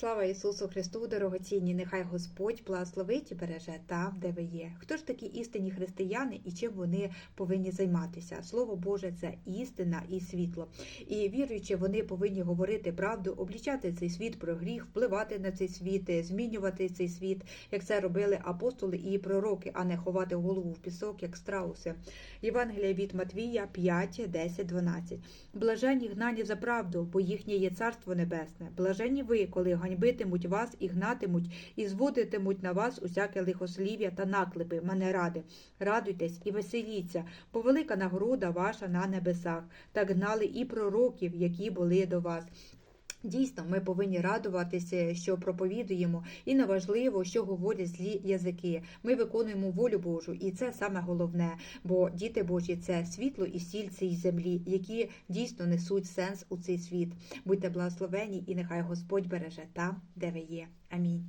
Слава Ісусу Христу, дорогоцінні! Нехай Господь благословить і береже там, де ви є. Хто ж такі істинні християни і чим вони повинні займатися? Слово Боже, це істина і світло. І віруючи, вони повинні говорити правду, облічати цей світ про гріх, впливати на цей світ, змінювати цей світ, як це робили апостоли і пророки, а не ховати голову в пісок, як страуси. Євангелія від Матвія 5, 10, 12. Блаженні гнані за правду, бо їхнє є царство небесне. Блаженні ви, коли ганьбитимуть вас і гнатимуть, і зводитимуть на вас усяке лихослів'я та наклепи, мене ради. Радуйтесь і веселіться, бо велика нагорода ваша на небесах, так гнали і пророків, які були до вас. Дійсно, ми повинні радуватися, що проповідуємо, і неважливо, що говорять злі язики. Ми виконуємо волю Божу, і це саме головне, бо діти Божі це світло і сіль цієї землі, які дійсно несуть сенс у цей світ. Будьте благословені, і нехай Господь береже там, де ви є. Амінь.